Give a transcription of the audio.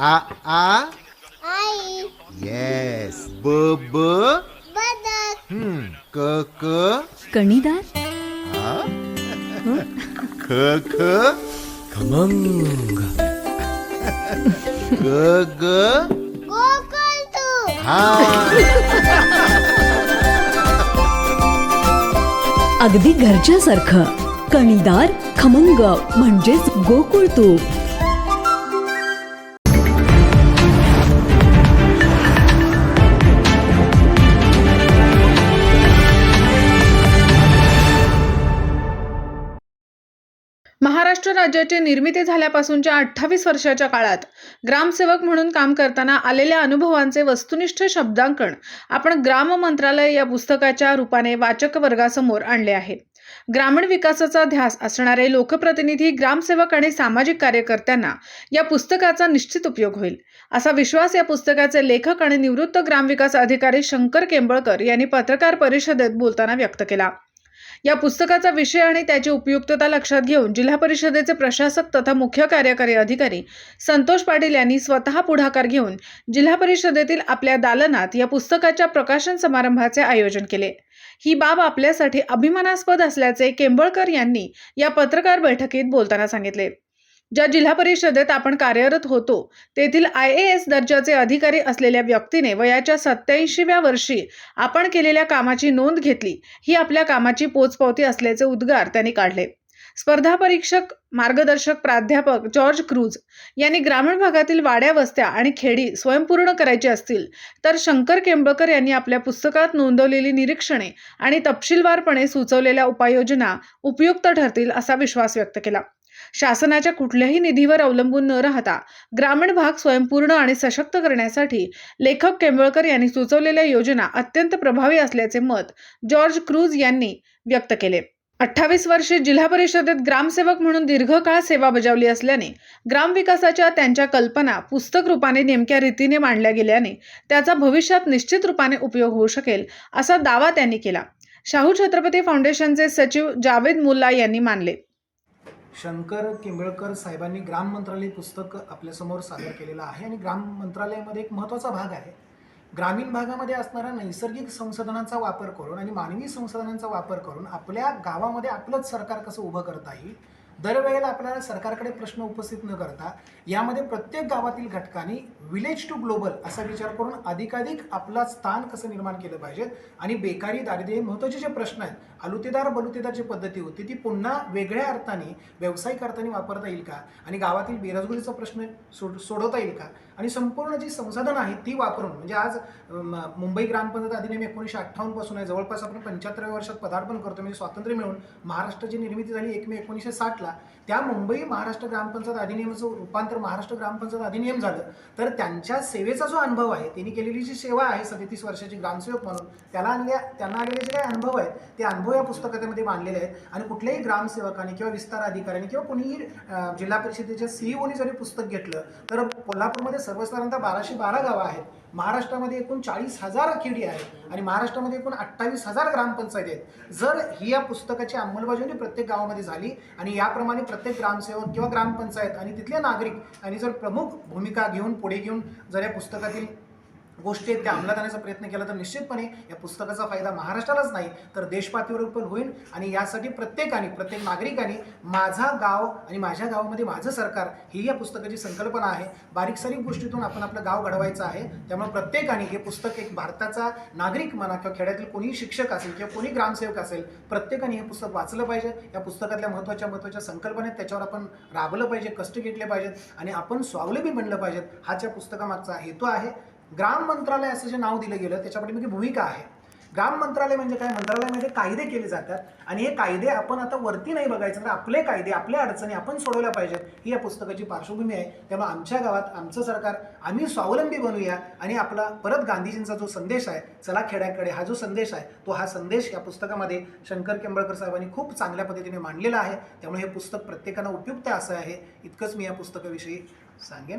आ आ? आई. Yes ब ब बदक हम्म क क कणीदार? ख ख खमंग. ग ग गोकुळ तू. हा. अगदी घरच्यासारखं. कणीदार खमंग म्हणजेच गोकुळ तूप महाराष्ट्र राज्याची निर्मिती झाल्यापासूनच्या अठ्ठावीस वर्षाच्या काळात ग्रामसेवक म्हणून काम करताना आलेल्या अनुभवांचे वस्तुनिष्ठ शब्दांकन आपण ग्राम मंत्रालय या पुस्तकाच्या रूपाने वाचक वर्गासमोर आणले आहे. ग्रामीण विकासाचा ध्यास असणारे लोकप्रतिनिधी ग्रामसेवक आणि सामाजिक कार्यकर्त्यांना या पुस्तकाचा निश्चित उपयोग होईल. असा विश्वास या पुस्तकाचे लेखक आणि निवृत्त ग्रामविकास अधिकारी शंकर केंबळकर यांनी पत्रकार परिषदेत बोलताना व्यक्त केला. या पुस्तकाचा विषय आणि त्याची उपयुक्तता लक्षात घेऊन जिल्हा परिषदेचे प्रशासक तथा मुख्य कार्यकारी अधिकारी संतोष पाटील यांनी स्वतः पुढाकार घेऊन जिल्हा परिषदेतील आपल्या दालनात या पुस्तकाच्या प्रकाशन समारंभाचे आयोजन केले. ही बाब आपल्यासाठी अभिमानास्पद असल्याचे केंबळकर यांनी या पत्रकार बैठकीत बोलताना सांगितले. ज्या जिल्हा परिषदेत आपण कार्यरत होतो तेथील आय ए एस दर्जाचे अधिकारी असलेल्या व्यक्तीने वयाच्या सत्याऐंशीव्या वर्षी आपण केलेल्या कामाची नोंद घेतली. ही आपल्या कामाची पोचपावती असल्याचे उद्गार त्यांनी काढले. स्पर्धा परीक्षक मार्गदर्शक प्राध्यापक जॉर्ज क्रूज यांनी ग्रामीण भागातील वाड्या वस्त्या आणि खेडी स्वयंपूर्ण करायची असतील तर शंकर केंबळकर यांनी आपल्या पुस्तकात नोंदवलेली निरीक्षणे आणि तपशीलवारपणे सुचवलेल्या उपाययोजना उपयुक्त ठरतील असा विश्वास व्यक्त केला. शासनाच्या कुठल्याही निधीवर अवलंबून न राहता ग्रामीण भाग स्वयंपूर्ण आणि सशक्त करण्यासाठी लेखक केंबळकर यांनी सुचवलेल्या योजना अत्यंत प्रभावी असल्याचे मत जॉर्ज क्रूज यांनी व्यक्त केले. अठ्ठावीस वर्षे जिल्हा परिषदेत ग्रामसेवक म्हणून दीर्घकाळ सेवा बजावली असल्याने ग्रामविकासाच्या त्यांच्या कल्पना पुस्तक रूपाने नेमक्या रीतीने मांडल्या गेल्याने त्याचा भविष्यात निश्चित रूपाने उपयोग होऊ शकेल असा दावा त्यांनी केला. शाहू छत्रपती फाउंडेशनचे सचिव जावेद मुल्ला यांनी मानले. शंकर किंबळकर साहेबांनी ग्राम मंत्रालय पुस्तक आपल्यासमोर सादर केलेलं आहे आणि ग्राम मंत्रालयामध्ये एक महत्त्वाचा भाग आहे. ग्रामीण भागामध्ये असणाऱ्या नैसर्गिक संसाधनांचा वापर करून आणि मानवी संसाधनांचा वापर करून आपल्या गावामध्ये आपलंच सरकार कसं उभं करता येईल दरवेळेला आपल्याला सरकारकडे प्रश्न उपस्थित न करता यामध्ये प्रत्येक गावातील घटकांनी विलेज टू ग्लोबल असा विचार करून अधिकाधिक आपला स्थान कसं निर्माण केलं पाहिजे आणि बेकारी दारिद्र्य हे महत्त्वाचे जे प्रश्न आहेत अलुतेदार बलुतेदार जी पद्धती होती ती पुन्हा वेगळ्या अर्थाने व्यावसायिक अर्थाने वापरता येईल का? आणि गावातील बेरोजगारीचा प्रश्न सोड सोडवता येईल का? आणि संपूर्ण जी संसाधनं आहेत ती वापरून म्हणजे आज मुंबई ग्रामपंचायत अधिनियम एकोणीसशे अठ्ठावन्नपासून आहे जवळपास आपण पंच्याहत्तराव्या वर्षात पदार्पण करतो म्हणजे स्वातंत्र्य मिळून महाराष्ट्राची निर्मिती झाली एक मे एकोणीसशे साठला त्या मुंबई महाराष्ट्र ग्रामपंचायत अधिनियमाचं रूपांतर महाराष्ट्र ग्रामपंचायत अधिनियम झालं. तर त्यांच्या सेवेचा जो अनुभव आहे त्यांनी केलेली जी सेवा आहे सदतीस वर्षाची ग्रामसेवक म्हणून त्याला आणल्या त्यांना आलेले जे काही अनुभव आहेत ते अनुभव या पुस्तकामध्ये मांडलेले आहेत. आणि कुठल्याही ग्रामसेवकाने किंवा विस्तार अधिकाऱ्याने किंवा कोणीही जिल्हा परिषदेच्या सीईओनी जरी पुस्तक घेतलं तर कोल्हापूरमध्ये सर्वसाधारणतः बाराशे बारा गावं आहेत. महाराष्ट्रामध्ये एकूण चाळीस हजार खेडी आहेत आणि महाराष्ट्रामध्ये एकूण अठ्ठावीस हजार ग्रामपंचायती आहेत. जर ही या पुस्तकाची अंमलबजावणी प्रत्येक गावामध्ये झाली आणि याप्रमाणे प्रत्येक ग्रामसेवक किंवा ग्रामपंचायत आणि तिथले नागरिक आणि जर प्रमुख भूमिका घेऊन पुढे घेऊन जर या पुस्तकातील गोष्टी आहेत त्या अंमलात आणण्याचा प्रयत्न केला तर निश्चितपणे या पुस्तकाचा फायदा महाराष्ट्रालाच नाही तर देशपातळीवर पण होईल. आणि यासाठी प्रत्येकाने प्रत्येक नागरिकाने माझा गाव आणि माझ्या गावामध्ये माझं सरकार ही या पुस्तकाची संकल्पना आहे. बारीक सारीक गोष्टीतून आपण आपलं गाव घडवायचं आहे. त्यामुळे प्रत्येकाने हे पुस्तक एक भारताचा नागरिक म्हणा किंवा खेड्यातील कोणीही शिक्षक असेल किंवा कोणी ग्रामसेवक असेल प्रत्येकाने हे पुस्तक वाचलं पाहिजे. या पुस्तकातल्या महत्त्वाच्या महत्त्वाच्या संकल्पना आहेत त्याच्यावर आपण राबलं पाहिजे कष्ट घेतले पाहिजेत आणि आपण स्वावलंबी बनलं पाहिजेत. हा ज्या पुस्तकामागचा हेतू आहे. ग्राम मंत्रालय असं जे नाव दिलं गेलं त्याच्यापाठी मी भूमिका आहे. ग्राम मंत्रालय म्हणजे काय? मंत्रालयामध्ये कायदे केले जातात आणि हे कायदे आपण आता वरती नाही बघायचं तर आपले कायदे आपल्या अडचणी आपण सोडवल्या पाहिजेत ही या पुस्तकाची पार्श्वभूमी आहे. त्यामुळे आमच्या गावात आमचं सरकार आम्ही स्वावलंबी बनूया आणि आपला परत गांधीजींचा जो संदेश आहे चला खेड्याकडे हा जो संदेश आहे तो हा संदेश या पुस्तकामध्ये शंकर केंबळकर साहेबांनी खूप चांगल्या पद्धतीने मांडलेला आहे. त्यामुळे हे पुस्तक प्रत्येकाला उपयुक्त असं आहे. इतकंच मी या पुस्तकाविषयी सांगेन.